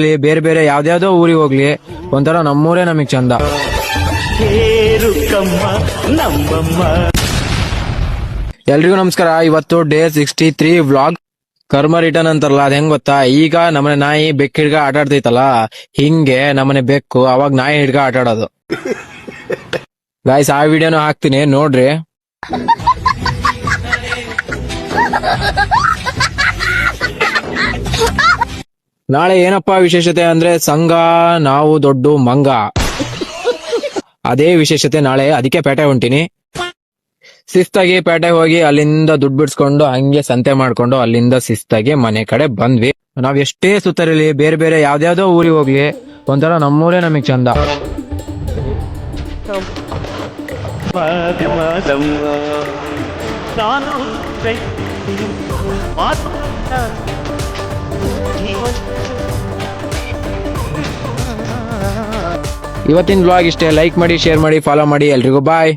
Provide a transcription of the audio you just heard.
ಬೇರೆ ಬೇರೆ ಯಾವ್ದಾವ್ದೋ ಊರಿಗೆ ಹೋಗ್ಲಿ ಒಂಥರ ನಮ್ಮೂರೇ ನಮಗ್ ಚಂದ. ಎಲ್ರಿಗೂ ನಮಸ್ಕಾರ. ಇವತ್ತು ಡೇ ಸಿಕ್ಸ್ಟಿ ತ್ರೀ ವ್ಲಾಗ್. ಕರ್ಮ ರಿಟರ್ನ್ ಅಂತಾರಲ್ಲ ಅದ್ ಹೆಂಗ್ ಗೊತ್ತಾ? ಈಗ ನಮ್ಮನೆ ನಾಯಿ ಬೆಕ್ಕ ಹಿಡ್ಗ ಆಟ ಆಡ್ತೈತಲ್ಲ ಹಿಂಗೆ ನಮ್ಮನೆ ಬೆಕ್ಕು ಅವಾಗ ನಾಯಿ ಹಿಡ್ಗ ಆಟ ಆಡೋದು. ಗಾಯ್ಸ್ ಆ ವಿಡಿಯೋನು ಹಾಕ್ತೀನಿ ನೋಡ್ರಿ. ನಾಳೆ ಏನಪ್ಪಾ ವಿಶೇಷತೆ ಅಂದ್ರೆ ಸಂಘ, ನಾವು ದೊಡ್ಡ ಮಂಗ. ಅದೇ ವಿಶೇಷತೆ ನಾಳೆ, ಅದಕ್ಕೆ ಪೇಟೆ ಹೊಂಟಿನಿ. ಶಿಸ್ತಾಗಿ ಪೇಟೆ ಹೋಗಿ ಅಲ್ಲಿಂದ ದುಡ್ಡು ಬಿಡ್ಸ್ಕೊಂಡು, ಹಂಗೆ ಸಂತೆ ಮಾಡ್ಕೊಂಡು ಅಲ್ಲಿಂದ ಶಿಸ್ತಾಗಿ ಮನೆ ಕಡೆ ಬಂದ್ವಿ. ನಾವ್ ಎಷ್ಟೇ ಸುತ್ತರಲಿ, ಬೇರೆ ಬೇರೆ ಯಾವ್ದಾವ್ದೋ ಊರಿಗೆ ಹೋಗ್ಲಿ ಒಂಥರ ನಮ್ಮೂರೇ ನಮಗ್ ಚಂದ. ಇವತ್ತಿನ ಬ್ಲಾಗ್ ಇಷ್ಟೇ. ಲೈಕ್ ಮಾಡಿ ಶೇರ್ ಮಾಡಿ ಫಾಲೋ ಮಾಡಿ. ಎಲ್ರಿಗೂ ಬಾಯ್